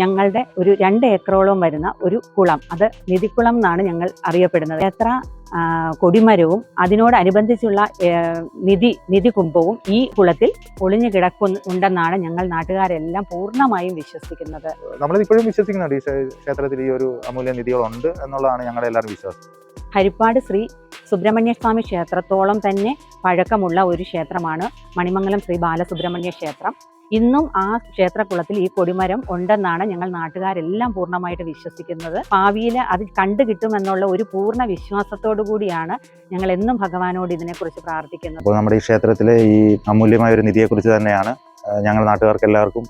ഞങ്ങളുടെ ഒരു രണ്ട് ഏക്കറോളം വരുന്ന ഒരു കുളം. അത് നിധിക്കുളം എന്നാണ് ഞങ്ങൾ അറിയപ്പെടുന്നത്. എത്ര കൊടിമരവും അതിനോടനുബന്ധിച്ചുള്ള നിധി നിധി കുംഭവും ഈ കുളത്തിൽ ഒളിഞ്ഞു കിടക്കുന്നുണ്ടെന്നാണ് ഞങ്ങൾ നാട്ടുകാരെല്ലാം പൂർണമായും വിശ്വസിക്കുന്നത്. നമ്മളിപ്പോഴും വിശ്വസിക്കുന്നുണ്ട് ഈ ക്ഷേത്രത്തിൽ ഈ ഒരു അമൂല്യ നിധികളുണ്ട് എന്നുള്ളതാണ് ഞങ്ങളുടെ എല്ലാവരും വിശ്വാസം. ഹരിപ്പാട് ശ്രീ സുബ്രഹ്മണ്യസ്വാമി ക്ഷേത്രത്തോളം തന്നെ പഴക്കമുള്ള ഒരു ക്ഷേത്രമാണ് മണിമംഗലം ശ്രീ ബാലസുബ്രഹ്മണ്യ ക്ഷേത്രം. ഇന്നും ആ ക്ഷേത്രക്കുളത്തിൽ ഈ കൊടിമരം ഉണ്ടെന്നാണ് ഞങ്ങൾ നാട്ടുകാരെല്ലാം പൂർണമായിട്ട് വിശ്വസിക്കുന്നത്. ഭാവിയിൽ അത് കണ്ടു കിട്ടുമെന്നുള്ള ഒരു പൂർണ വിശ്വാസത്തോടു കൂടിയാണ് ഞങ്ങൾ എന്നും ഭഗവാനോട് ഇതിനെക്കുറിച്ച് പ്രാർത്ഥിക്കുന്നത്. അപ്പോൾ നമ്മുടെ ഈ ക്ഷേത്രത്തിലെ ഈ അമൂല്യമായ ഒരു നിധിയെക്കുറിച്ച് തന്നെയാണ് ഞങ്ങൾ നാട്ടുകാർക്ക് എല്ലാവർക്കും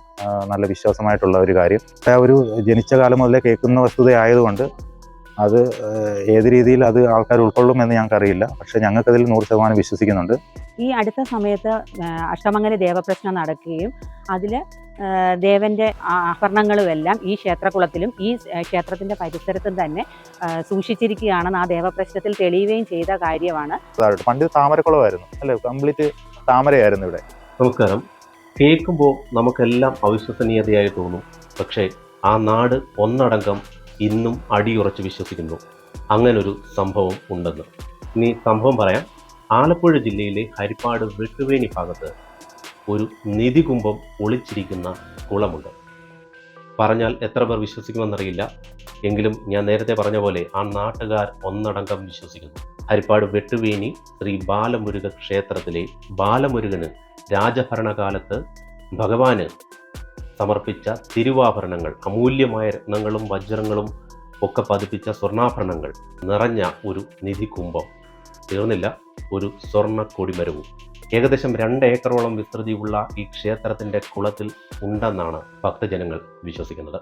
നല്ല വിശ്വാസമായിട്ടുള്ള ഒരു കാര്യം. ഒരു ജനിച്ച കാലം മുതലേ കേൾക്കുന്ന വസ്തുതയായതുകൊണ്ട് അത് ഏത് രീതിയിൽ അത് ആൾക്കാർ ഉൾക്കൊള്ളുമെന്ന് ഞങ്ങൾക്കറിയില്ല. പക്ഷേ ഞങ്ങൾക്കതിൽ നൂറ് ശതമാനം വിശ്വസിക്കുന്നുണ്ട്. ഈ അടുത്ത സമയത്ത് അഷ്ടമംഗല ദേവപ്രശ്നം നടക്കുകയും അതിൽ ദേവന്റെ ആഭരണങ്ങളും എല്ലാം ഈ ക്ഷേത്രകുളത്തിലും ഈ ക്ഷേത്രത്തിന്റെ പരിസരത്തും തന്നെ ആ, സൂക്ഷിച്ചിരിക്കുകയാണെന്ന് ആ ദേവപ്രശ്നത്തിൽ തെളിയുകയും ചെയ്ത കാര്യമാണ്. പണ്ട് താമരക്കുളമായിരുന്നു അല്ലേ? കംപ്ലീറ്റ് താമരയായിരുന്നു ഇവിടെ. നമസ്കാരം. കേൾക്കുമ്പോൾ നമുക്കെല്ലാം അവിശ്വസനീയതയായി തോന്നും. പക്ഷേ ആ നാട് ഒന്നടങ്കം ഇന്നും അടിയുറച്ച് വിശ്വസിക്കുന്നു. അങ്ങനൊരു സംഭവം ഉണ്ടെന്ന്. ഇനി സംഭവം പറയാം. ആലപ്പുഴ ജില്ലയിലെ ഹരിപ്പാട് വെട്ടുവേണി ഭാഗത്ത് ഒരു നിധികുംഭം ഒളിച്ചിരിക്കുന്ന കുളമുണ്ട്. പറഞ്ഞാൽ എത്ര പേർ വിശ്വസിക്കുമെന്നറിയില്ല. എങ്കിലും ഞാൻ നേരത്തെ പറഞ്ഞ പോലെ ആ നാട്ടുകാർ ഒന്നടങ്കം വിശ്വസിക്കുന്നു. ഹരിപ്പാട് വെട്ടുവേണി ശ്രീ ബാലമുരുക ക്ഷേത്രത്തിലെ ബാലമുരുകന് രാജഭരണകാലത്ത് ഭഗവാന് സമർപ്പിച്ച തിരുവാഭരണങ്ങൾ അമൂല്യമായ രത്നങ്ങളും വജ്രങ്ങളും ഒക്കെ പതിപ്പിച്ച സ്വർണാഭരണങ്ങൾ നിറഞ്ഞ ഒരു നിധികുംഭം. തീർന്നില്ല ഒരു സ്വർണ കൊടിമരവും ഏകദേശം രണ്ട് ഏക്കറോളം വിസ്തൃതിയുള്ള ഈ ക്ഷേത്രത്തിന്റെ കുളത്തിൽ ഉണ്ടെന്നാണ് ഭക്തജനങ്ങൾ വിശ്വസിക്കുന്നത്.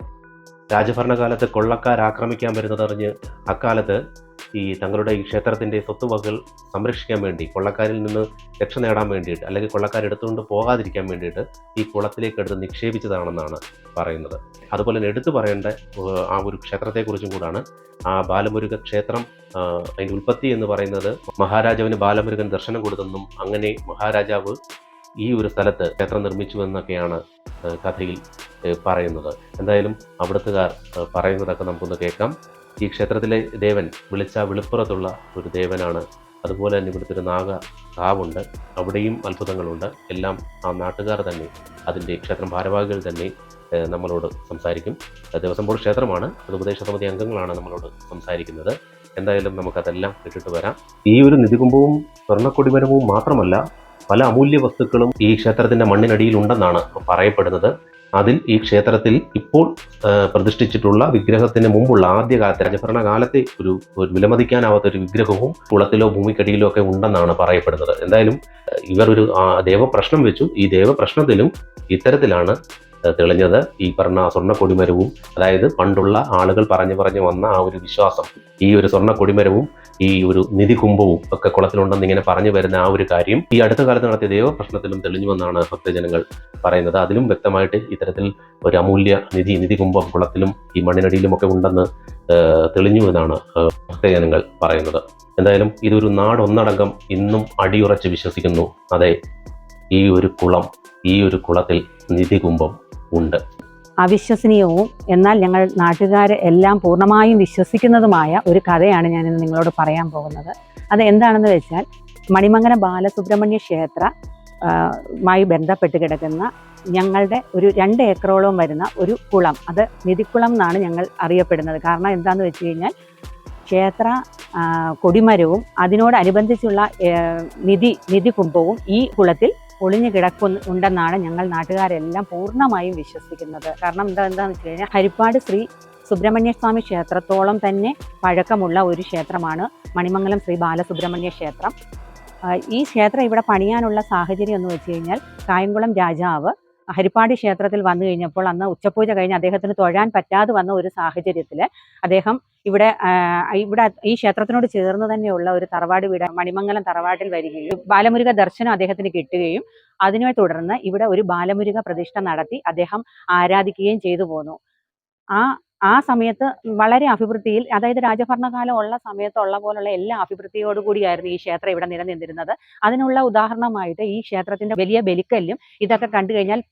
രാജഭരണകാലത്ത് കൊള്ളക്കാർ ആക്രമിക്കാൻ വരുന്നതറിഞ്ഞ് അക്കാലത്ത് ഈ തങ്ങളുടെ ഈ ക്ഷേത്രത്തിന്റെ സ്വത്തുവകകൾ സംരക്ഷിക്കാൻ വേണ്ടി കൊള്ളക്കാരിൽ നിന്ന് രക്ഷ നേടാൻ വേണ്ടിയിട്ട് അല്ലെങ്കിൽ കൊള്ളക്കാർ എടുത്തുകൊണ്ട് പോകാതിരിക്കാൻ വേണ്ടിയിട്ട് ഈ കുളത്തിലേക്ക് എടുത്ത് നിക്ഷേപിച്ചതാണെന്നാണ് പറയുന്നത്. അതുപോലെ തന്നെ എടുത്തു പറയേണ്ട ആ ഒരു ക്ഷേത്രത്തെക്കുറിച്ചും കൂടാണ്. ആ ബാലമുരുക ക്ഷേത്രം അതിന്റെ ഉൽപ്പത്തി എന്ന് പറയുന്നത് മഹാരാജാവിന് ബാലമുരുകൻ ദർശനം കൊടുത്തെന്നും അങ്ങനെ മഹാരാജാവ് ഈ ഒരു സ്ഥലത്ത് ക്ഷേത്രം നിർമ്മിച്ചു എന്നൊക്കെയാണ് കഥയിൽ പറയുന്നത്. എന്തായാലും അവിടുത്തുകാർ പറയുന്നതൊക്കെ നമുക്കൊന്ന് കേൾക്കാം. ഈ ക്ഷേത്രത്തിലെ ദേവൻ വിളിച്ച വിളിപ്പുറത്തുള്ള ഒരു ദേവനാണ്. അതുപോലെ തന്നെ ഇവിടുത്തെ ഒരു നാഗ കാവുണ്ട്. അവിടെയും അത്ഭുതങ്ങളുണ്ട്. എല്ലാം ആ നാട്ടുകാർ തന്നെ അതിന്റെ ക്ഷേത്രം ഭാരവാഹികൾ തന്നെ നമ്മളോട് സംസാരിക്കും. ദേവസ്വം ബോർഡ് ക്ഷേത്രമാണ്. അത് ഉപദേശ സമിതി അംഗങ്ങളാണ് നമ്മളോട് സംസാരിക്കുന്നത്. എന്തായാലും നമുക്കതെല്ലാം ഇട്ടിട്ട് വരാം. ഈ ഒരു നിധികുംഭവും സ്വർണക്കൊടിമരവും മാത്രമല്ല പല അമൂല്യ വസ്തുക്കളും ഈ ക്ഷേത്രത്തിന്റെ മണ്ണിനടിയിൽ ഉണ്ടെന്നാണ് പറയപ്പെടുന്നത്. അതിൽ ഈ ക്ഷേത്രത്തിൽ ഇപ്പോൾ പ്രതിഷ്ഠിച്ചിട്ടുള്ള വിഗ്രഹത്തിന് മുമ്പുള്ള ആദ്യകാലത്തെ രാജഭരണ കാലത്തെ ഒരു ഒരു വിലമതിക്കാനാവാത്ത ഒരു വിഗ്രഹവും കുളത്തിലോ ഭൂമിക്കടിയിലോ ഒക്കെ ഉണ്ടെന്നാണ് പറയപ്പെടുന്നത്. എന്തായാലും ഇവർ ഒരു ദേവപ്രശ്നം വെച്ചു. ഈ ദേവപ്രശ്നത്തിലും ഇത്തരത്തിലാണ് തെളിഞ്ഞത് ഈ പറഞ്ഞ സ്വർണ കൊടിമരവും അതായത് പണ്ടുള്ള ആളുകൾ പറഞ്ഞു പറഞ്ഞു വന്ന ആ ഒരു വിശ്വാസം ഈ ഒരു സ്വർണ കൊടിമരവും ഈ ഒരു നിധി കുംഭവും ഒക്കെ കുളത്തിലുണ്ടെന്ന് ഇങ്ങനെ പറഞ്ഞു വരുന്ന ആ ഒരു കാര്യം ഈ അടുത്ത കാലത്ത് നടത്തിയ ദേവപ്രശ്നത്തിലും തെളിഞ്ഞുവെന്നാണ് ഭക്തജനങ്ങൾ പറയുന്നത്. അതിലും വ്യക്തമായിട്ട് ഇത്തരത്തിൽ ഒരു അമൂല്യ നിധി നിധി കുംഭം കുളത്തിലും ഈ മണ്ണിനടിയിലും ഒക്കെ ഉണ്ടെന്ന് തെളിഞ്ഞു എന്നാണ് ഭക്തജനങ്ങൾ പറയുന്നത്. എന്തായാലും ഇതൊരു നാടൊന്നടങ്കം ഇന്നും അടിയുറച്ച് വിശ്വസിക്കുന്നു. അതെ ഈ ഒരു കുളം ഈ ഒരു കുളത്തിൽ നിധി കുംഭം ഉണ്ട്. അവിശ്വസനീയവും എന്നാൽ ഞങ്ങൾ നാട്ടുകാരെ എല്ലാം പൂർണമായും വിശ്വസിക്കുന്നതുമായ ഒരു കഥയാണ് ഞാൻ ഇന്ന് നിങ്ങളോട് പറയാൻ പോകുന്നത്. അത് എന്താണെന്ന് വെച്ചാൽ മണിമംഗലം ബാലസുബ്രഹ്മണ്യ ക്ഷേത്ര മായി ബന്ധപ്പെട്ട് കിടക്കുന്ന ഞങ്ങളുടെ ഒരു രണ്ട് ഏക്കറോളം വരുന്ന ഒരു കുളം. അത് നിധിക്കുളം എന്നാണ് ഞങ്ങൾ അറിയപ്പെടുന്നത്. കാരണം എന്താന്ന് വെച്ച് കഴിഞ്ഞാൽ ക്ഷേത്ര കൊടിമരവും അതിനോടനുബന്ധിച്ചുള്ള നിധി നിധി കുംഭവും ഈ കുളത്തിൽ ഒളിഞ്ഞു കിടക്കുന്നു ഉണ്ടെന്നാണ് ഞങ്ങൾ നാട്ടുകാരെല്ലാം പൂർണമായും വിശ്വസിക്കുന്നത്. കാരണം എന്താ എന്താന്ന് വെച്ച് കഴിഞ്ഞാൽ ഹരിപ്പാട് ശ്രീ സുബ്രഹ്മണ്യസ്വാമി ക്ഷേത്രത്തോളം തന്നെ പഴക്കമുള്ള ഒരു ക്ഷേത്രമാണ് മണിമംഗലം ശ്രീ ബാലസുബ്രഹ്മണ്യ ക്ഷേത്രം. ഈ ക്ഷേത്രം ഇവിടെ പണിയാനുള്ള സാഹചര്യം എന്ന് വെച്ച് കഴിഞ്ഞാൽ കായംകുളം രാജാവ് ഹരിപ്പാട് ക്ഷേത്രത്തിൽ വന്നു കഴിഞ്ഞപ്പോൾ അന്ന് ഉച്ചപൂജ കഴിഞ്ഞ് അദ്ദേഹത്തിന് തൊഴാൻ പറ്റാതെ വന്ന ഒരു സാഹചര്യത്തിൽ അദ്ദേഹം ഇവിടെ ഇവിടെ ഈ ക്ഷേത്രത്തിനോട് ചേർന്ന് തന്നെയുള്ള ഒരു തറവാട് വീട് മണിമംഗലം തറവാട്ടിൽ വരികയും ബാലമുരുക ദർശനം അദ്ദേഹത്തിന് കിട്ടുകയും അതിനെ തുടർന്ന് ഇവിടെ ഒരു ബാലമുരുക പ്രതിഷ്ഠ നടത്തി അദ്ദേഹം ആരാധിക്കുകയും ചെയ്തു പോന്നു. ആ ആ സമയത്ത് വളരെ അഭിവൃദ്ധിയിൽ അതായത് രാജഭരണകാലം ഉള്ള സമയത്തുള്ള പോലുള്ള എല്ലാ അഭിവൃദ്ധിയോടുകൂടിയായിരുന്നു ഈ ക്ഷേത്രം ഇവിടെ നിലനിന്നിരുന്നത്. അതിനുള്ള ഉദാഹരണമായിട്ട് ഈ ക്ഷേത്രത്തിന്റെ വലിയ ബലിക്കല്ലും ഇതൊക്കെ കണ്ടു കഴിഞ്ഞാൽ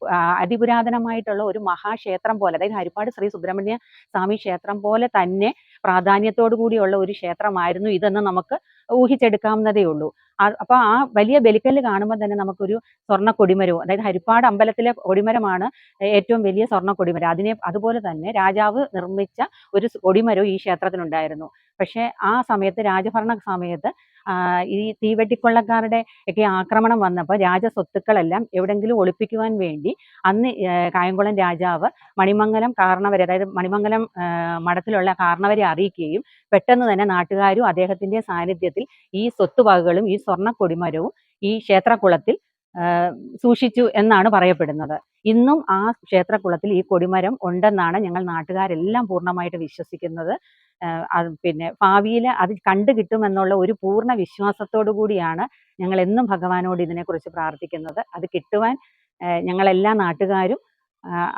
അതിപുരാതനമായിട്ടുള്ള ഒരു മഹാക്ഷേത്രം പോലെ അതായത് ഹരിപ്പാട് ശ്രീ സുബ്രഹ്മണ്യ സ്വാമി ക്ഷേത്രം പോലെ തന്നെ പ്രാധാന്യത്തോടു കൂടിയുള്ള ഒരു ക്ഷേത്രമായിരുന്നു ഇതെന്ന് നമുക്ക് ഊഹിച്ചെടുക്കാവുന്നതേ ഉള്ളൂ ആ- അപ്പൊ ആ വലിയ ബലിക്കല്ല് കാണുമ്പോൾ തന്നെ നമുക്കൊരു സ്വർണ കൊടിമരവും അതായത് ഹരിപ്പാട് അമ്പലത്തിലെ കൊടിമരമാണ് ഏറ്റവും വലിയ സ്വർണ കൊടിമരം അതിനെ അതുപോലെ തന്നെ രാജാവ് നിർമ്മിച്ച ഒരു കൊടിമരവും ഈ ക്ഷേത്രത്തിനുണ്ടായിരുന്നു. പക്ഷേ ആ സമയത്ത് രാജഭരണ സമയത്ത് ഈ തീവെട്ടിക്കൊള്ളക്കാരുടെ ഒക്കെ ആക്രമണം വന്നപ്പോൾ രാജസ്വത്തുക്കളെല്ലാം എവിടെങ്കിലും ഒളിപ്പിക്കുവാൻ വേണ്ടി അന്ന് കായംകുളം രാജാവ് മണിമംഗലം കാരണവരെ അതായത് മണിമംഗലം മഠത്തിലുള്ള കാരണവരെ അറിയിക്കുകയും പെട്ടെന്ന് തന്നെ നാട്ടുകാരും അദ്ദേഹത്തിന്റെ സാന്നിധ്യത്തിൽ ഈ സ്വത്തുവകകളും ഈ സ്വർണ കൊടിമരവും ഈ ക്ഷേത്രക്കുളത്തിൽ സൂക്ഷിച്ചു എന്നാണ് പറയപ്പെടുന്നത്. ഇന്നും ആ ക്ഷേത്രക്കുളത്തിൽ ഈ കൊടിമരം ഉണ്ടെന്നാണ് ഞങ്ങൾ നാട്ടുകാരെല്ലാം പൂർണമായിട്ട് വിശ്വസിക്കുന്നത്. പിന്നെ ഭാവിയിൽ അത് കണ്ടു കിട്ടുമെന്നുള്ള ഒരു പൂർണ വിശ്വാസത്തോടു കൂടിയാണ് ഞങ്ങൾ എന്നും ഭഗവാനോട് ഇതിനെക്കുറിച്ച് പ്രാർത്ഥിക്കുന്നത്. അത് കിട്ടുവാൻ ഞങ്ങളെല്ലാ നാട്ടുകാരും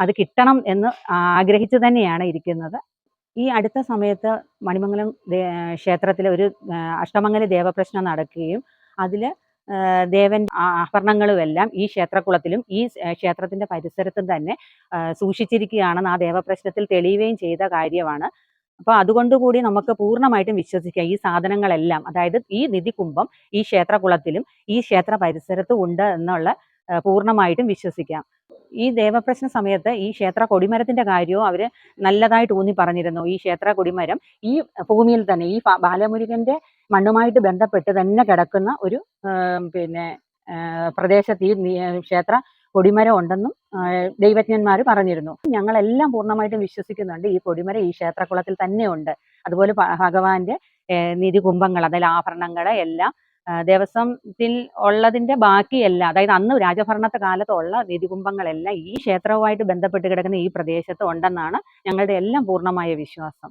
അത് കിട്ടണം എന്ന് ആഗ്രഹിച്ചു തന്നെയാണ് ഇരിക്കുന്നത്. ഈ അടുത്ത സമയത്ത് മണിമംഗലം ക്ഷേത്രത്തിലെ ഒരു അഷ്ടമംഗല ദേവപ്രശ്നം നടക്കുകയും അതിൽ ദേവൻ ആഭരണങ്ങളുമെല്ലാം ഈ ക്ഷേത്രക്കുളത്തിലും ഈ ക്ഷേത്രത്തിന്റെ പരിസരത്തും തന്നെ സൂക്ഷിച്ചിരിക്കുകയാണെന്ന് ആ ദേവപ്രശ്നത്തിൽ തെളിയുകയും ചെയ്ത കാര്യമാണ്. അപ്പോൾ അതുകൊണ്ടുകൂടി നമുക്ക് പൂർണമായിട്ടും വിശ്വസിക്കാം ഈ സാധനങ്ങളെല്ലാം. അതായത് ഈ നിധികുംഭം ഈ ക്ഷേത്രകുളത്തിലും ഈ ക്ഷേത്ര പരിസരത്തും ഉണ്ട് എന്നുള്ള പൂർണമായിട്ടും വിശ്വസിക്കാം. ഈ ദേവപ്രശ്ന സമയത്ത് ഈ ക്ഷേത്ര കൊടിമരത്തിന്റെ കാര്യവും അവർ നല്ലതായിട്ട് ഊന്നി പറഞ്ഞിരുന്നു. ഈ ക്ഷേത്ര കൊടിമരം ഈ ഭൂമിയിൽ തന്നെ ഈ ബാലമുരുകന്റെ മണ്ണുമായിട്ട് ബന്ധപ്പെട്ട് തന്നെ കിടക്കുന്ന ഒരു പിന്നെ പ്രദേശത്ത് ഈ ക്ഷേത്ര കൊടിമരം ഉണ്ടെന്നും ദൈവജ്ഞന്മാർ പറഞ്ഞിരുന്നു. ഞങ്ങളെല്ലാം പൂർണമായിട്ടും വിശ്വസിക്കുന്നുണ്ട് ഈ കൊടിമരം ഈ ക്ഷേത്രകുളത്തിൽ തന്നെ ഉണ്ട്. അതുപോലെ ഭഗവാന്റെ നിധികുംഭങ്ങൾ അതായത് ആഭരണങ്ങളെ എല്ലാം ദേവസ്വത്തിൽ ഉള്ളതിന്റെ ബാക്കിയല്ല അതായത് അന്ന് രാജഭരണത്തെ കാലത്തുള്ള നിധികുംഭങ്ങളെല്ലാം ഈ ക്ഷേത്രവുമായിട്ട് ബന്ധപ്പെട്ട് കിടക്കുന്ന ഈ പ്രദേശത്ത് ഉണ്ടെന്നാണ് ഞങ്ങളുടെ എല്ലാം പൂർണമായ വിശ്വാസം.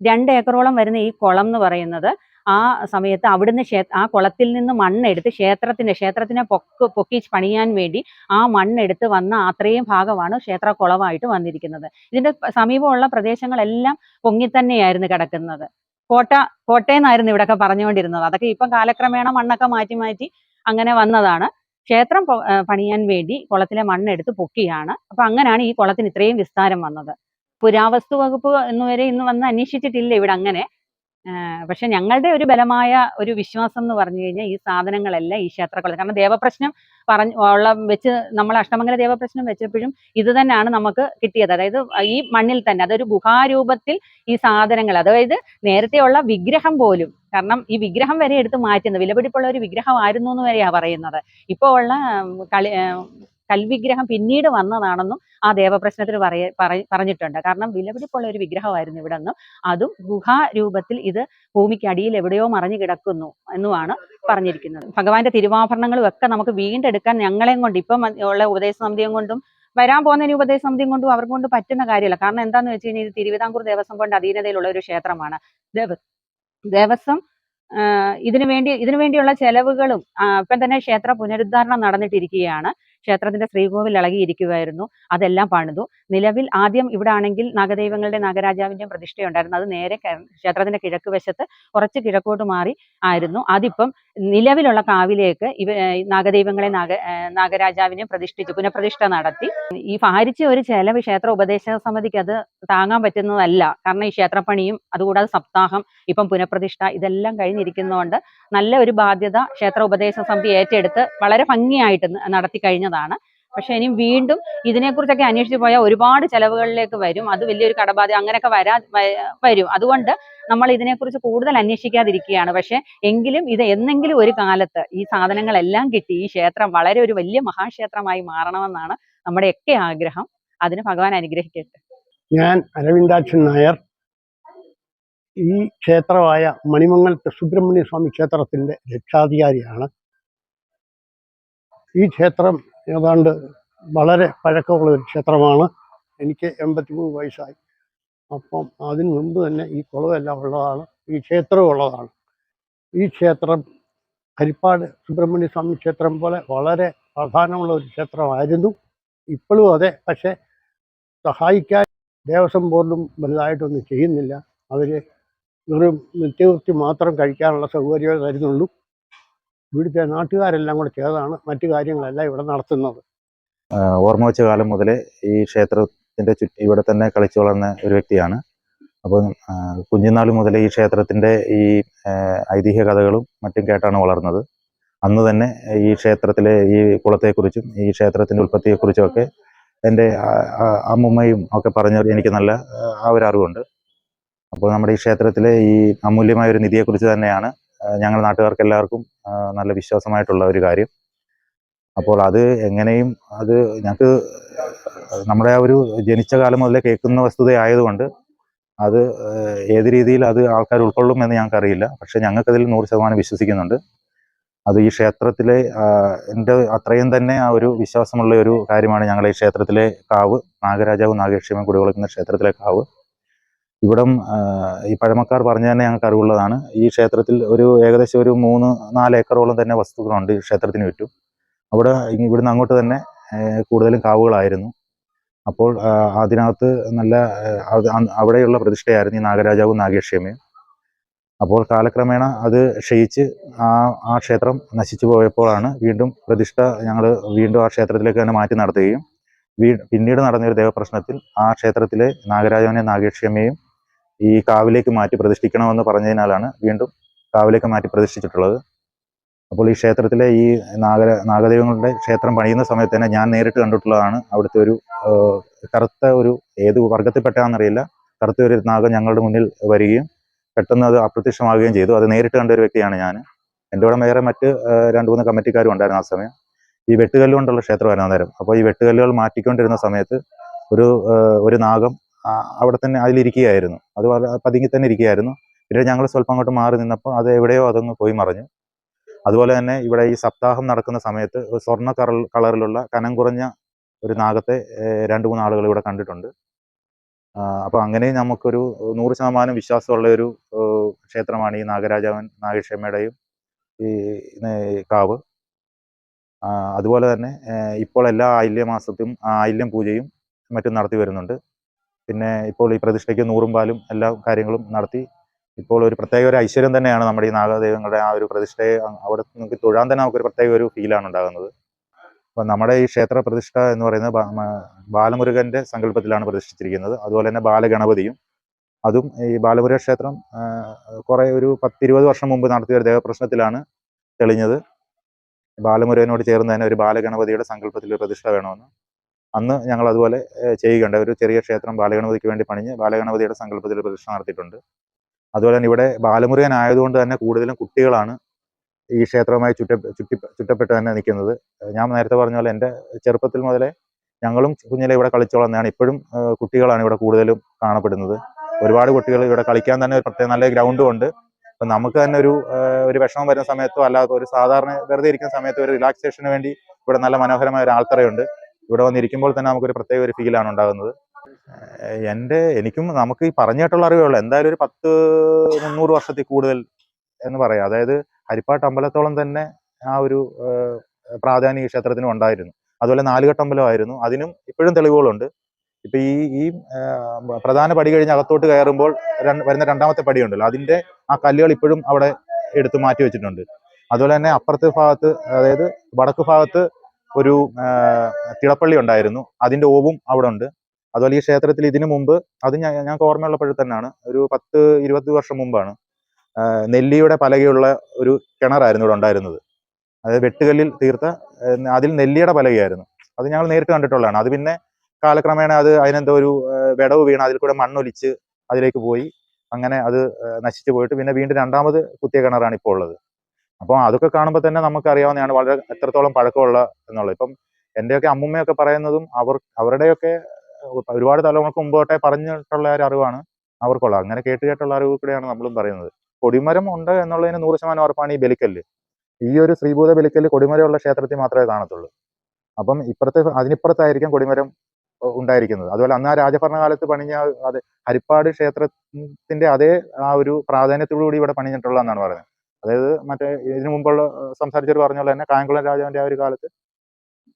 രണ്ട് ഏക്കറോളം വരുന്ന ഈ കുളം എന്ന് പറയുന്നത് ആ സമയത്ത് അവിടുന്ന് ആ കുളത്തിൽ നിന്ന് മണ്ണെടുത്ത് ക്ഷേത്രത്തിന് ക്ഷേത്രത്തിനെ പൊക്ക് പൊക്കി പണിയാൻ വേണ്ടി ആ മണ്ണെടുത്ത് വന്ന അത്രയും ഭാഗമാണ് ക്ഷേത്ര കുളമായിട്ട് വന്നിരിക്കുന്നത്. ഇതിന്റെ സമീപമുള്ള പ്രദേശങ്ങളെല്ലാം പൊങ്ങി തന്നെയായിരുന്നു കിടക്കുന്നത്. കോട്ട കോട്ടയെന്നായിരുന്നു ഇവിടെയൊക്കെ പറഞ്ഞുകൊണ്ടിരുന്നത്. അതൊക്കെ ഇപ്പം കാലക്രമേണ മണ്ണൊക്കെ മാറ്റി മാറ്റി അങ്ങനെ വന്നതാണ്. ക്ഷേത്രം പണിയാൻ വേണ്ടി കുളത്തിലെ മണ്ണെടുത്ത് പൊക്കിയാണ്. അപ്പൊ അങ്ങനെയാണ് ഈ കുളത്തിന് ഇത്രയും വിസ്താരം വന്നത്. പുരാവസ്തു വകുപ്പ് എന്നുവരെ ഇന്ന് വന്ന് അന്വേഷിച്ചിട്ടില്ല ഇവിടെ അങ്ങനെ. പക്ഷെ ഞങ്ങളുടെ ഒരു ബലമായ ഒരു വിശ്വാസം എന്ന് പറഞ്ഞു കഴിഞ്ഞാൽ ഈ സാധനങ്ങളെല്ലാം ഈ ക്ഷേത്രക്കുളം കാരണം ദേവപ്രശ്നം പറഞ്ഞു ഉള്ള വെച്ച് നമ്മൾ അഷ്ടമംഗല ദേവപ്രശ്നം വെച്ചപ്പോഴും ഇത് തന്നെയാണ് നമുക്ക് കിട്ടിയത്. അതായത് ഈ മണ്ണിൽ തന്നെ അതൊരു ഗുഹാരൂപത്തിൽ ഈ സാധനങ്ങൾ അതായത് നേരത്തെ ഉള്ള വിഗ്രഹം പോലും കാരണം ഈ വിഗ്രഹം വരെ എടുത്ത് മാറ്റുന്നത് വിലപിടിപ്പുള്ള ഒരു വിഗ്രഹമായിരുന്നു എന്ന് വരെയാണ് പറയുന്നത്. ഇപ്പോൾ ഉള്ള കളി കൽവിഗ്രഹം പിന്നീട് വന്നതാണെന്നും ആ ദേവപ്രശ്നത്തിൽ പറയ പറ- പറഞ്ഞിട്ടുണ്ട്. കാരണം വിലപിടിപ്പുള്ള ഒരു വിഗ്രഹമായിരുന്നു ഇവിടെ നിന്നും അതും ഗുഹാരൂപത്തിൽ ഇത് ഭൂമിക്ക് അടിയിൽ എവിടെയോ മറഞ്ഞു കിടക്കുന്നു എന്നുമാണ് പറഞ്ഞിരിക്കുന്നത്. ഭഗവാന്റെ തിരുവാഭരണങ്ങളും ഒക്കെ നമുക്ക് വീണ്ടെടുക്കാൻ ഞങ്ങളെയും കൊണ്ട് ഇപ്പം ഉള്ള ഉപദേശ സമിതിയും കൊണ്ടും വരാൻ പോകുന്ന ഉപദേശ സമിതിയും കൊണ്ടും അവർക്ക് കൊണ്ട് പറ്റുന്ന കാര്യമല്ല. കാരണം എന്താന്ന് വെച്ച് കഴിഞ്ഞാൽ ഇത് തിരുവിതാംകൂർ ദേവസ്വം കൊണ്ട് അധീനതയിലുള്ള ഒരു ക്ഷേത്രമാണ്. ദേവ ദേവസ്വം ഇതിനു വേണ്ടി ഇതിനു വേണ്ടിയുള്ള ചെലവുകളും ഇപ്പം തന്നെ ക്ഷേത്ര പുനരുദ്ധാരണം നടന്നിട്ടിരിക്കുകയാണ്. ക്ഷേത്രത്തിന്റെ ശ്രീകോവിൽ ഇളകിയിരിക്കുകയായിരുന്നു. അതെല്ലാം പണിതു. നിലവിൽ ആദ്യം ഇവിടെ ആണെങ്കിൽ നാഗദൈവങ്ങളുടെ നാഗരാജാവിന്റെയും പ്രതിഷ്ഠയുണ്ടായിരുന്നു. അത് നേരെ ക്ഷേത്രത്തിന്റെ കിഴക്ക് വശത്ത് കുറച്ച് കിഴക്കോട്ട് മാറി ആയിരുന്നു. അതിപ്പം നിലവിലുള്ള കാവിലേക്ക് ഇവ നാഗദൈവങ്ങളെ നാഗ നാഗരാജാവിനെ പ്രതിഷ്ഠിച്ചു പുനഃപ്രതിഷ്ഠ നടത്തി. ഈ ഭാരിച്ച ഒരു ചെലവ് ക്ഷേത്ര ഉപദേശക സമിതിക്ക് അത് താങ്ങാൻ പറ്റുന്നതല്ല. കാരണം ഈ ക്ഷേത്രപ്പണിയും അതുകൂടാതെ സപ്താഹം ഇപ്പം പുനഃപ്രതിഷ്ഠ ഇതെല്ലാം കഴിഞ്ഞിരിക്കുന്നതുകൊണ്ട് നല്ല ഒരു ബാധ്യത ക്ഷേത്ര ഉപദേശ സമിതി ഏറ്റെടുത്ത് വളരെ ഭംഗിയായിട്ട് നടത്തി നടത്തി കഴിഞ്ഞതാണ് പക്ഷെ ഇനി വീണ്ടും ഇതിനെക്കുറിച്ചൊക്കെ അന്വേഷിച്ച് പോയാൽ ഒരുപാട് ചെലവുകളിലേക്ക് വരും. അത് വലിയൊരു കടബാധ്യത അങ്ങനെയൊക്കെ വരാ വരും. അതുകൊണ്ട് നമ്മൾ ഇതിനെക്കുറിച്ച് കൂടുതൽ അന്വേഷിക്കാതിരിക്കുകയാണ്. പക്ഷെ എങ്കിലും ഇത് എന്നെങ്കിലും ഒരു കാലത്ത് ഈ സാധനങ്ങളെല്ലാം കിട്ടി. ഈ ക്ഷേത്രം വളരെ ഒരു വലിയ മഹാക്ഷേത്രമായി മാറണമെന്നാണ് നമ്മുടെയൊക്കെ ആഗ്രഹം. അതിന് ഭഗവാൻ അനുഗ്രഹിക്കട്ടെ. ഞാൻ അരവിന്ദാക്ഷൻ നായർ. ഈ ക്ഷേത്രമായ മണിമംഗലത്തെ സുബ്രഹ്മണ്യ സ്വാമി ക്ഷേത്രത്തിന്റെ രക്ഷാധികാരിയാണ്. ഈ ക്ഷേത്രം ഏതാണ്ട് വളരെ പഴക്കമുള്ള ഒരു ക്ഷേത്രമാണ്. എനിക്ക് എൺപത്തിമൂന്ന് വയസ്സായി. അപ്പം അതിനു മുമ്പ് തന്നെ ഈ കുളമെല്ലാം ഉള്ളതാണ് ഈ ക്ഷേത്രവും ഉള്ളതാണ്. ഈ ക്ഷേത്രം ഹരിപ്പാട് സുബ്രഹ്മണ്യ സ്വാമി ക്ഷേത്രം പോലെ വളരെ പ്രധാനമുള്ള ഒരു ക്ഷേത്രമായിരുന്നു. ഇപ്പോഴും അതെ പക്ഷേ സഹായിക്കാൻ ദേവസ്വം ബോർഡും വലുതായിട്ടൊന്നും ചെയ്യുന്നില്ല. അവർ വെറും നിത്യവൃത്തി മാത്രം കഴിക്കാനുള്ള സൗകര്യമേ തരുന്നുള്ളൂ. ഇവിടുത്തെ നാട്ടുകാരെല്ലാം കൂടെ ചേർന്നാണ് മറ്റു കാര്യങ്ങളെല്ലാം ഇവിടെ നടത്തുന്നത്. ഓർമ്മ വെച്ച കാലം മുതലേ ഈ ക്ഷേത്രത്തിന്റെ ചുറ്റി ഇവിടെ തന്നെ കളിച്ചു വളർന്ന ഒരു വ്യക്തിയാണ്. അപ്പം കുഞ്ഞുനാൾ മുതലേ ഈ ക്ഷേത്രത്തിന്റെ ഈ ഐതിഹ്യ കഥകളും മറ്റും കേട്ടാണ് വളർന്നത്. അന്ന് തന്നെ ഈ ക്ഷേത്രത്തിലെ ഈ കുളത്തെക്കുറിച്ചും ഈ ക്ഷേത്രത്തിന്റെ ഉൽപ്പത്തിയെക്കുറിച്ചും ഒക്കെ എന്റെ അമ്മുമ്മയും ഒക്കെ പറഞ്ഞ എനിക്ക് നല്ല ആ ഒരു അറിവുണ്ട്. അപ്പോൾ നമ്മുടെ ഈ ക്ഷേത്രത്തിലെ ഈ അമൂല്യമായ ഒരു നിധിയെക്കുറിച്ച് തന്നെയാണ് ഞങ്ങൾ നാട്ടുകാർക്ക് എല്ലാവർക്കും നല്ല വിശ്വാസമായിട്ടുള്ള ഒരു കാര്യം. അപ്പോൾ അത് എങ്ങനെയും അത് ഞങ്ങൾക്ക് നമ്മുടെ ആ ഒരു ജനിച്ച കാലം മുതലേ കേൾക്കുന്ന വസ്തുതയായതുകൊണ്ട് അത് ഏത് രീതിയിൽ അത് ആൾക്കാർ ഉൾക്കൊള്ളും എന്ന് ഞങ്ങൾക്കറിയില്ല. പക്ഷെ ഞങ്ങൾക്കതിൽ നൂറ് ശതമാനം വിശ്വസിക്കുന്നുണ്ട്. അത് ഈ ക്ഷേത്രത്തിലെ എന്റെ അത്രയും തന്നെ ആ ഒരു വിശ്വാസമുള്ള ഒരു കാര്യമാണ് ഞങ്ങളെ ഈ ക്ഷേത്രത്തിലെ കാവ്. നാഗരാജാവ് നാഗേക്ഷിമൻ കുടികൊള്ളുന്ന ക്ഷേത്രത്തിലെ കാവ്. ഇവിടം ഈ പഴമക്കാർ പറഞ്ഞു തന്നെ ഞങ്ങൾക്ക് അറിവുള്ളതാണ്. ഈ ക്ഷേത്രത്തിൽ ഒരു ഏകദേശം ഒരു മൂന്ന് നാല് ഏക്കറോളം തന്നെ വസ്തുക്കളുണ്ട് ഈ ക്ഷേത്രത്തിന് ചുറ്റും. അവിടെ ഇവിടുന്ന് അങ്ങോട്ട് തന്നെ കൂടുതലും കാവുകളായിരുന്നു. അപ്പോൾ അതിനകത്ത് നല്ല അവിടെയുള്ള പ്രതിഷ്ഠയായിരുന്നു ഈ നാഗരാജാവും നാഗേക്ഷേമയും. അപ്പോൾ കാലക്രമേണ അത് ക്ഷയിച്ച് ആ ആ ക്ഷേത്രം നശിച്ചു പോയപ്പോഴാണ് വീണ്ടും പ്രതിഷ്ഠ ഞങ്ങൾ വീണ്ടും ആ ക്ഷേത്രത്തിലേക്ക് തന്നെ മാറ്റി നടത്തുകയും വീ പിന്നീട് നടന്നൊരു ദേവപ്രശ്നത്തിൽ ആ ക്ഷേത്രത്തിലെ നാഗരാജാവിനെ നാഗേക്ഷിയമ്മയും ഈ കാവിലേക്ക് മാറ്റി പ്രതിഷ്ഠിക്കണമെന്ന് പറഞ്ഞതിനാലാണ് വീണ്ടും കാവിലേക്ക് മാറ്റി പ്രതിഷ്ഠിച്ചിട്ടുള്ളത്. അപ്പോൾ ഈ ക്ഷേത്രത്തിലെ ഈ നാഗ നാഗദൈവങ്ങളുടെ ക്ഷേത്രം പണിയുന്ന സമയത്ത് തന്നെ ഞാൻ നേരിട്ട് കണ്ടിട്ടുള്ളതാണ്. അവിടുത്തെ ഒരു കറുത്ത ഒരു ഏത് വർഗത്തിൽപ്പെട്ടാണെന്നറിയില്ല കറുത്ത ഒരു നാഗം ഞങ്ങളുടെ മുന്നിൽ വരികയും പെട്ടെന്ന് അത് അപ്രത്യക്ഷമാവുകയും ചെയ്തു. അത് നേരിട്ട് കണ്ട ഒരു വ്യക്തിയാണ് ഞാൻ. എന്റെ കൂടെ വേറെ മറ്റ് രണ്ട് മൂന്ന് കമ്മിറ്റിക്കാരും ഉണ്ടായിരുന്നു ആ സമയം. ഈ വെട്ടുകല്ല് കൊണ്ടുള്ള ക്ഷേത്രമായിരുന്നു അന്നേരം. അപ്പോൾ ഈ വെട്ടുകല്ലുകൾ മാറ്റിക്കൊണ്ടിരുന്ന സമയത്ത് ഒരു ഒരു നാഗം അവിടെ തന്നെ അതിലിരിക്കുകയായിരുന്നു. അത് പതുങ്ങി തന്നെ ഇരിക്കുകയായിരുന്നു. പിന്നെ ഞങ്ങൾ സ്വല്പം അങ്ങോട്ട് മാറി നിന്നപ്പോൾ അത് എവിടെയോ അതൊന്ന് പോയി മറിഞ്ഞു. അതുപോലെ തന്നെ ഇവിടെ ഈ സപ്താഹം നടക്കുന്ന സമയത്ത് സ്വർണ കളർ കളറിലുള്ള കനം കുറഞ്ഞ ഒരു നാഗത്തെ രണ്ട് മൂന്ന് ആളുകൾ ഇവിടെ കണ്ടിട്ടുണ്ട്. അപ്പോൾ അങ്ങനെ നമുക്കൊരു നൂറ് ശതമാനം വിശ്വാസമുള്ള ഒരു ക്ഷേത്രമാണ് ഈ നാഗരാജാവൻ നാഗക്ഷേമയുടെയും ഈ കാവ്. അതുപോലെ തന്നെ ഇപ്പോൾ എല്ലാ ആയില്യ മാസത്തും ആയില്യം പൂജയും മറ്റും നടത്തി വരുന്നുണ്ട്. പിന്നെ ഇപ്പോൾ ഈ പ്രതിഷ്ഠയ്ക്ക് നൂറും പാലും എല്ലാ കാര്യങ്ങളും നടത്തി. ഇപ്പോൾ ഒരു പ്രത്യേക ഒരു ഐശ്വര്യം തന്നെയാണ് നമ്മുടെ ഈ നാഗദൈവങ്ങളുടെ ആ ഒരു പ്രതിഷ്ഠയെ അവിടെ നമുക്ക് തൊഴാൻ തന്നെ നമുക്കൊരു പ്രത്യേക ഒരു ഫീലാണ് ഉണ്ടാകുന്നത്. അപ്പം നമ്മുടെ ഈ ക്ഷേത്ര പ്രതിഷ്ഠ എന്ന് പറയുന്നത് ബാലമുരുകന്റെ സങ്കല്പത്തിലാണ് പ്രതിഷ്ഠിച്ചിരിക്കുന്നത്. അതുപോലെ തന്നെ ബാലഗണപതിയും. അതും ഈ ബാലമുരുക ക്ഷേത്രം കുറെ ഒരു പത്തിരുപത് വർഷം മുമ്പ് നടത്തിയ ഒരു ദേവപ്രശ്നത്തിലാണ് തെളിഞ്ഞത്. ബാലമുരുകനോട് ചേർന്ന് തന്നെ ഒരു ബാലഗണപതിയുടെ സങ്കല്പത്തിൽ പ്രതിഷ്ഠ വേണമെന്ന്. അന്ന് ഞങ്ങൾ അതുപോലെ ചെയ്യുകയുണ്ട് ഒരു ചെറിയ ക്ഷേത്രം ബാലഗണപതിക്ക് വേണ്ടി പണിഞ്ഞ് ബാലഗണപതിയുടെ സങ്കല്പത്തിൽ പ്രതിഷ്ഠ നടത്തിയിട്ടുണ്ട്. അതുപോലെ തന്നെ ഇവിടെ ബാലമുരുകൻ ആയതുകൊണ്ട് തന്നെ കൂടുതലും കുട്ടികളാണ് ഈ ക്ഷേത്രവുമായി ചുറ്റ ചുറ്റി ചുറ്റപ്പെട്ട് തന്നെ നിൽക്കുന്നത്. ഞാൻ നേരത്തെ പറഞ്ഞ പോലെ എന്റെ ചെറുപ്പത്തിൽ മുതലേ ഞങ്ങളും കുഞ്ഞിലെ ഇവിടെ കളിച്ചു ഇപ്പോഴും കുട്ടികളാണ് ഇവിടെ കൂടുതലും കാണപ്പെടുന്നത്. ഒരുപാട് കുട്ടികൾ ഇവിടെ കളിക്കാൻ തന്നെ ഒരു പ്രത്യേക നല്ല ഗ്രൗണ്ടും ഉണ്ട്. അപ്പം നമുക്ക് തന്നെ ഒരു ഒരു വിഷമം വരുന്ന സമയത്തോ അല്ലാതെ ഒരു സാധാരണ വെറുതെ ഇരിക്കുന്ന സമയത്തോ ഒരു റിലാക്സേഷന് വേണ്ടി ഇവിടെ നല്ല മനോഹരമായ ഒരു ആൾത്തറയുണ്ട്. ഇവിടെ വന്നിരിക്കുമ്പോൾ തന്നെ നമുക്കൊരു പ്രത്യേക ഒരു ഫീലാണ് ഉണ്ടാകുന്നത്. എന്റെ എനിക്കും നമുക്ക് ഈ പറഞ്ഞിട്ടുള്ള ഉള്ളൂ. എന്തായാലും ഒരു പത്ത് മുന്നൂറ് വർഷത്തിൽ കൂടുതൽ എന്ന് പറയാം. അതായത് ഹരിപ്പാട്ട് അമ്പലത്തോളം തന്നെ ആ ഒരു പ്രാധാന്യം ഈ ക്ഷേത്രത്തിനും ഉണ്ടായിരുന്നു. അതുപോലെ നാലുകെട്ട് അമ്പലമായിരുന്നു അതിനും ഇപ്പോഴും തെളിവുകളുണ്ട്. ഇപ്പൊ ഈ ഈ പ്രധാന പടി കഴിഞ്ഞ് അകത്തോട്ട് കയറുമ്പോൾ വരുന്ന രണ്ടാമത്തെ പടിയുണ്ടല്ലോ. അതിന്റെ ആ കല്ലുകൾ ഇപ്പോഴും അവിടെ എടുത്തു മാറ്റി വെച്ചിട്ടുണ്ട്. അതുപോലെ തന്നെ അപ്പുറത്തെ ഭാഗത്ത് അതായത് വടക്ക് ഭാഗത്ത് ഒരു തിളപ്പള്ളി ഉണ്ടായിരുന്നു. അതിന്റെ ഓവും അവിടെ ഉണ്ട്. അതുപോലെ ഈ ക്ഷേത്രത്തിൽ ഇതിനു മുമ്പ് അത് ഞാൻ ഞങ്ങൾക്ക് ഓർമ്മയുള്ളപ്പോഴും തന്നെയാണ്. ഒരു പത്ത് ഇരുപത് വർഷം മുമ്പാണ്. നെല്ലിയുടെ പലകയുള്ള ഒരു കിണറായിരുന്നു ഇവിടെ ഉണ്ടായിരുന്നത്. അതായത് വെട്ടുകല്ലിൽ തീർത്ത അതിൽ നെല്ലിയുടെ പലകയായിരുന്നു. അത് ഞങ്ങൾ നേരിട്ട് കണ്ടിട്ടുള്ളതാണ്. അത് പിന്നെ കാലക്രമേണ അത് അതിനെന്തോ ഒരു വിടവ് വീണ് അതിൽ കൂടെ മണ്ണൊലിച്ച് അതിലേക്ക് പോയി. അങ്ങനെ അത് നശിച്ചു പോയിട്ട് പിന്നെ വീണ്ടും രണ്ടാമത് കുത്തിയ കിണറാണ് ഇപ്പോൾ ഉള്ളത്. അപ്പോൾ അതൊക്കെ കാണുമ്പോൾ തന്നെ നമുക്ക് അറിയാവുന്നതാണ് വളരെ എത്രത്തോളം പഴക്കമുള്ള എന്നുള്ളത്. ഇപ്പം എന്റെയൊക്കെ അമ്മുമ്മയൊക്കെ പറയുന്നതും അവർ അവരുടെയൊക്കെ ഒരുപാട് തലമുറയ്ക്ക് മുമ്പ് തൊട്ടേ പറഞ്ഞിട്ടുള്ള ഒരു അറിവാണ് അവർക്കുള്ള അങ്ങനെ കേട്ട് കേട്ടുള്ള അറിവ് കൂടെയാണ് നമ്മളും പറയുന്നത്. കൊടിമരം ഉണ്ട് എന്നുള്ളതിന് നൂറ് ശതമാനം ഉറപ്പാണ് ഈ ബലിക്കല്ല്. ഈ ഒരു ശ്രീഭൂത ബലിക്കല്ല് കൊടിമരമുള്ള ക്ഷേത്രത്തിൽ മാത്രമേ കാണത്തുള്ളൂ. അപ്പം ഇപ്പുറത്തെ അതിനിപ്പുറത്തായിരിക്കും കൊടിമരം ഉണ്ടായിരിക്കുന്നത്. അതുപോലെ അന്ന് ആ രാജഭരണകാലത്ത് പണിഞ്ഞ അത് ഹരിപ്പാട് ക്ഷേത്രത്തിന്റെ അതേ ആ ഒരു പ്രാധാന്യത്തോടുകൂടി ഇവിടെ പണിഞ്ഞിട്ടുള്ളതെന്നാണ് പറയുന്നത്. അതായത് മറ്റേ ഇതിനു മുമ്പുള്ള സംസാരിച്ചവർ പറഞ്ഞ പോലെ തന്നെ കായംകുളം രാജാവിന്റെ ആ ഒരു കാലത്ത്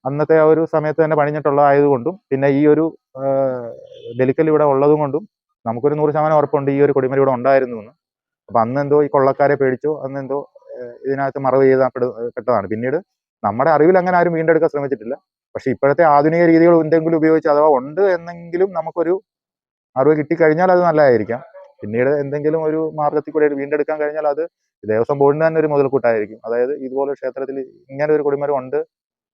അന്നത്തെ ആ ഒരു സമയത്ത് തന്നെ പണിഞ്ഞിട്ടുള്ള ആയതുകൊണ്ടും പിന്നെ ഈ ഒരു ഡെലിക്കൽ ഇവിടെ ഉള്ളതും കൊണ്ടും നമുക്കൊരു നൂറ് ശതമാനം ഉറപ്പുണ്ട് ഈ ഒരു കൊടിമരം ഇവിടെ ഉണ്ടായിരുന്നു എന്ന്. അപ്പൊ അന്ന് എന്തോ ഈ കൊള്ളക്കാരെ പേടിച്ചോ അന്നെന്തോ ഇതിനകത്ത് മറവ് ചെയ്ത പെട്ടതാണ്. പിന്നീട് നമ്മുടെ അറിവിൽ അങ്ങനെ ആരും വീണ്ടെടുക്കാൻ ശ്രമിച്ചിട്ടില്ല. പക്ഷെ ഇപ്പോഴത്തെ ആധുനിക രീതികൾ എന്തെങ്കിലും ഉപയോഗിച്ച് അഥവാ ഉണ്ട് എന്നെങ്കിലും നമുക്കൊരു അറിവ് കിട്ടിക്കഴിഞ്ഞാൽ അത് നല്ലതായിരിക്കാം. പിന്നീട് എന്തെങ്കിലും ഒരു മാർഗത്തിൽ കൂടെ വീണ്ടെടുക്കാൻ കഴിഞ്ഞാൽ അത് ദേവസ്വം ബോർഡിന് തന്നെ ഒരു മുതൽക്കൂട്ടായിരിക്കും. അതായത് ഇതുപോലെ ക്ഷേത്രത്തിൽ ഇങ്ങനെ ഒരു കൊടിമരം ഉണ്ട്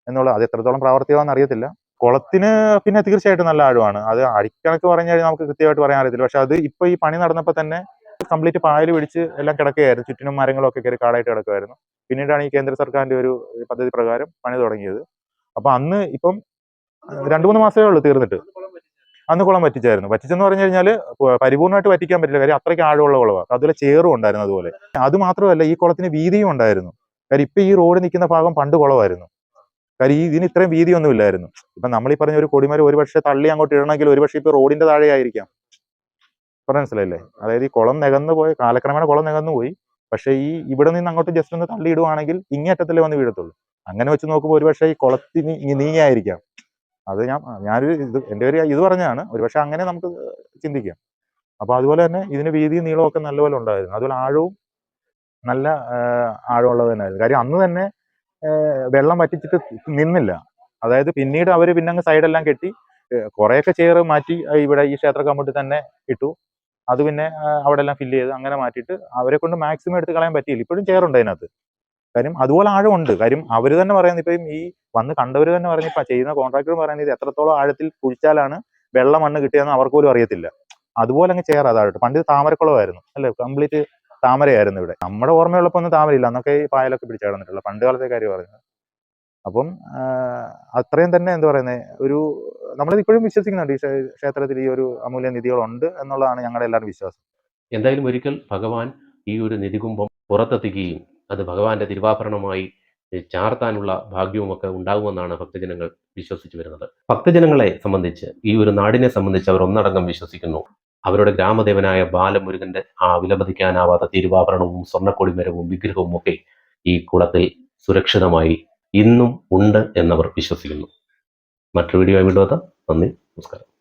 എന്നുള്ള അത് എത്രത്തോളം പ്രാവർത്തികമാണെന്ന് അറിയത്തില്ല. കുളത്തിന് പിന്നെ തീർച്ചയായിട്ടും നല്ല ആഴമാണ്. അത് അടിക്കണക്ക് പറഞ്ഞു കഴിഞ്ഞാൽ നമുക്ക് കൃത്യമായിട്ട് പറയാൻ അറിയത്തില്ല. പക്ഷെ അത് ഇപ്പൊ ഈ പണി നടന്നപ്പോൾ തന്നെ കംപ്ലീറ്റ് പായൽ പിടിച്ച് എല്ലാം കിടക്കുകയായിരുന്നു. ചുറ്റിനും മരങ്ങളും ഒക്കെ കയറി കാടായിട്ട് കിടക്കുമായിരുന്നു പിന്നീടാണ് ഈ കേന്ദ്ര സർക്കാരിന്റെ ഒരു പദ്ധതി പ്രകാരം പണി തുടങ്ങിയത്. അപ്പൊ അന്ന് ഇപ്പം രണ്ടു മൂന്ന് മാസമേ ഉള്ളൂ തീർന്നിട്ട്. അന്ന് കുളം വറ്റിച്ചായിരുന്നു. വറ്റിച്ചെന്ന് പറഞ്ഞു കഴിഞ്ഞാൽ പരിപൂർണമായിട്ട് വറ്റിക്കാൻ പറ്റില്ല. കാര്യം അത്രയ്ക്ക് ആഴമുള്ള കുളമാണ് അതുപോലെ ചേറും ഉണ്ടായിരുന്നു അതുപോലെ. അത് മാത്രമല്ല ഈ കുളത്തിന് വീതിയും ഉണ്ടായിരുന്നു. കാര്യം ഇപ്പം ഈ റോഡ് നിൽക്കുന്ന ഭാഗം പണ്ട് കുളമായിരുന്നു കാര്യം ഈ ഇതിന് ഇത്രയും വീതിയൊന്നും ഇല്ലായിരുന്നു. ഇപ്പം നമ്മൾ ഈ പറഞ്ഞ ഒരു കൊടിമരം ഒരു പക്ഷേ തള്ളി അങ്ങോട്ട് ഇടണമെങ്കിൽ ഒരു പക്ഷേ ഇപ്പൊ റോഡിന്റെ താഴെ ആയിരിക്കാം പറഞ്ഞ മനസ്സിലായില്ലേ? അതായത് ഈ കുളം നികന്നു പോയി കാലക്രമേണ കുളം നികന്നു പോയി. പക്ഷേ ഈ ഇവിടെ നിന്ന് അങ്ങോട്ട് ജസ്റ്റ് ഒന്ന് തള്ളി ഇടുവാണെങ്കിൽ ഇങ്ങേറ്റത്തിലേ വന്ന് വീഴത്തുള്ളൂ. അങ്ങനെ വെച്ച് നോക്കുമ്പോൾ ഒരുപക്ഷെ ഈ കുളത്തിന് നീങ്ങിയായിരിക്കാം. അത് ഞാൻ ഞാനൊരു ഇത് എന്റെ ഒരു ഇത് പറഞ്ഞതാണ്. ഒരുപക്ഷെ അങ്ങനെ നമുക്ക് ചിന്തിക്കാം. അപ്പൊ അതുപോലെ തന്നെ ഇതിന് വീതിയും ഒക്കെ നല്ലപോലെ ഉണ്ടായിരുന്നു. അതുപോലെ ആഴവും നല്ല ആഴമുള്ളത് തന്നെയായിരുന്നു. കാര്യം അന്ന് തന്നെ വെള്ളം വറ്റിച്ചിട്ട് നിന്നില്ല. അതായത് പിന്നീട് അവർ പിന്നെ അങ്ങ് സൈഡെല്ലാം കെട്ടി കുറേയൊക്കെ ചെയർ മാറ്റി ഇവിടെ ഈ ക്ഷേത്ര കമ്പിട്ട് തന്നെ ഇട്ടു. അത് പിന്നെ അവിടെ എല്ലാം ഫില്ല് ചെയ്ത് അങ്ങനെ മാറ്റിയിട്ട് അവരെ കൊണ്ട് മാക്സിമം എടുത്ത് കളയാൻ പറ്റിയില്ല. ഇപ്പോഴും ചെയറുണ്ട് അതിനകത്ത്. കാര്യം അതുപോലെ ആഴമുണ്ട്. കാര്യം അവർ തന്നെ പറയുന്നത് ഇപ്പം ഈ വന്ന് കണ്ടവർ തന്നെ പറഞ്ഞു ഇപ്പൊ ചെയ്യുന്ന കോൺട്രാക്ടർ പറയുന്നത് എത്രത്തോളം ആഴത്തിൽ കുഴിച്ചാലാണ് വെള്ളം മണ്ണ് കിട്ടിയതെന്ന് അവർക്ക് പോലും അറിയത്തില്ല. അതുപോലെ അങ്ങ് ചെയ്യാറ് അതായിട്ട് പണ്ട് താമരക്കുളമായിരുന്നു അല്ലേ? കംപ്ലീറ്റ് താമരയായിരുന്നു ഇവിടെ. നമ്മുടെ ഓർമ്മയുള്ളപ്പോൾ ഒന്നും താമരയില്ല. അന്നൊക്കെ ഈ പായലൊക്കെ പിടിച്ചു കിടന്നിട്ടുള്ള പണ്ട് കാലത്തെ കാര്യം പറയുന്നത് അപ്പം അത്രയും തന്നെ എന്താ പറയുന്നത് ഒരു നമ്മളിത് ഇപ്പോഴും വിശ്വസിക്കുന്നുണ്ട് ഈ ക്ഷേത്രത്തിൽ ഈ ഒരു അമൂല്യ നിധികളുണ്ട് എന്നുള്ളതാണ് ഞങ്ങളുടെ എല്ലാവരും വിശ്വാസം. എന്തായാലും ഒരിക്കൽ ഭഗവാൻ ഈ ഒരു നിധികുംഭം പുറത്തെത്തിക്കുകയും അത് ഭഗവാന്റെ തിരുവാഭരണമായി ചാർത്താനുള്ള ഭാഗ്യവുമൊക്കെ ഉണ്ടാകുമെന്നാണ് ഭക്തജനങ്ങൾ വിശ്വസിച്ചു വരുന്നത്. ഭക്തജനങ്ങളെ സംബന്ധിച്ച് ഈ ഒരു നാടിനെ സംബന്ധിച്ച് അവർ ഒന്നടങ്കം വിശ്വസിക്കുന്നു. അവരുടെ ഗ്രാമദേവനായ ബാലമുരുകന്റെ ആ വിലപതിക്കാനാവാത്ത തിരുവാഭരണവും സ്വർണക്കൊടിമരവും വിഗ്രഹവും ഒക്കെ ഈ കുളത്തിൽ സുരക്ഷിതമായി ഇന്നും ഉണ്ട് എന്നവർ വിശ്വസിക്കുന്നു. മറ്റൊരു വീഡിയോ വീണ്ടും നന്ദി നമസ്കാരം.